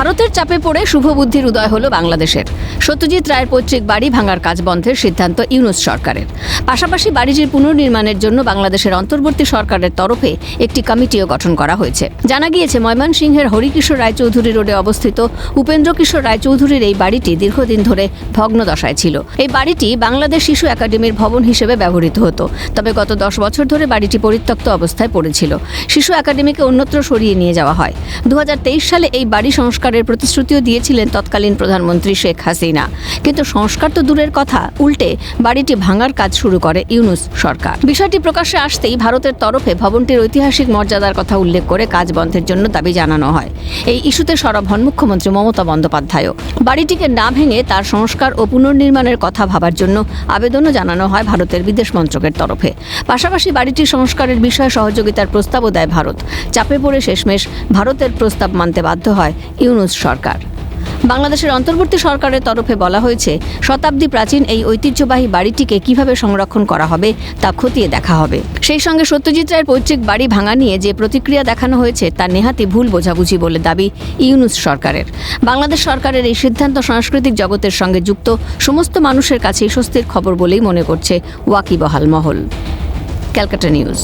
ইউনুসের চাপে পড়ে শুভবুদ্ধির উদয় হলো বাংলাদেশের। সত্যজিৎ রায়ের পৈতৃক বাড়ি ভাঙার কাজ বন্ধের সিদ্ধান্ত ইউনুস সরকারের। পাশাপাশি বাড়িটির পুনর্নির্মাণের জন্য বাংলাদেশের অন্তর্বর্তী সরকারের তরফে একটি কমিটিও গঠন করা হয়েছে। জানা গিয়েছে, ময়মনসিংহের হরিকিশোর রায়চৌধুরী রোডে অবস্থিত উপেন্দ্র কিশোর রায়চৌধুরীর এই বাড়িটি দীর্ঘদিন ধরে ভগ্নদশায় ছিল। এই বাড়িটি বাংলাদেশ শিশু একাডেমির ভবন হিসেবে ব্যবহৃত হতো। তবে গত দশ বছর ধরে বাড়িটি পরিত্যক্ত অবস্থায় পড়েছিল। শিশু একাডেমিকে অন্যত্র সরিয়ে নিয়ে যাওয়া হয়। দু হাজার তেইশ সালে এই বাড়ি সংস্কারের প্রতিশ্রুতিও দিয়েছিলেন তৎকালীন প্রধানমন্ত্রী শেখ হাসিনা। কিন্তু সংস্কার তো দূরের কথা, উল্টে বাড়িটি ভাঙার কাজ শুরু করে ইউনুস সরকার। বিষয়টি প্রকাশ্যে আসতেই ভারতের তরফে ভবনটির ঐতিহাসিক মর্যাদার কথা উল্লেখ করে কাজ বন্ধের জন্য দাবি জানানো হয়। এই ইস্যুতে সরব হন মুখ্যমন্ত্রী মমতা বন্দ্যোপাধ্যায়ও। বাড়িটিকে না ভেঙে তার সংস্কার ও পুনর্নির্মাণের কথা ভাবার জন্য আবেদনও জানানো হয় ভারতের বিদেশ মন্ত্রকের তরফে। পাশাপাশি বাড়িটির সংস্কারের বিষয়ে সহযোগিতার প্রস্তাবও দেয় ভারত। চাপে পড়ে শেষমেশ ভারতের প্রস্তাব মানতে বাধ্য হয় ইউনুস সরকার। বাংলাদেশের অন্তর্বর্তী সরকারের তরফে বলা হয়েছে, শতাব্দী প্রাচীন এই ঐতিহ্যবাহী বাড়িটিকে কীভাবে সংরক্ষণ করা হবে তা খতিয়ে দেখা হবে। সেই সঙ্গে সত্যজিৎ রায়ের পৈতৃক বাড়ি ভাঙা নিয়ে যে প্রতিক্রিয়া দেখানো হয়েছে, তা নেহাতি ভুল বোঝাবুঝি বলে দাবি ইউনুস সরকারের। বাংলাদেশ সরকারের এই সিদ্ধান্ত সাংস্কৃতিক জগতের সঙ্গে যুক্ত, সমস্ত মানুষের কাছেই স্বস্তির খবর বলেই মনে করছে ওয়াকিবহাল মহল। Calcutta news.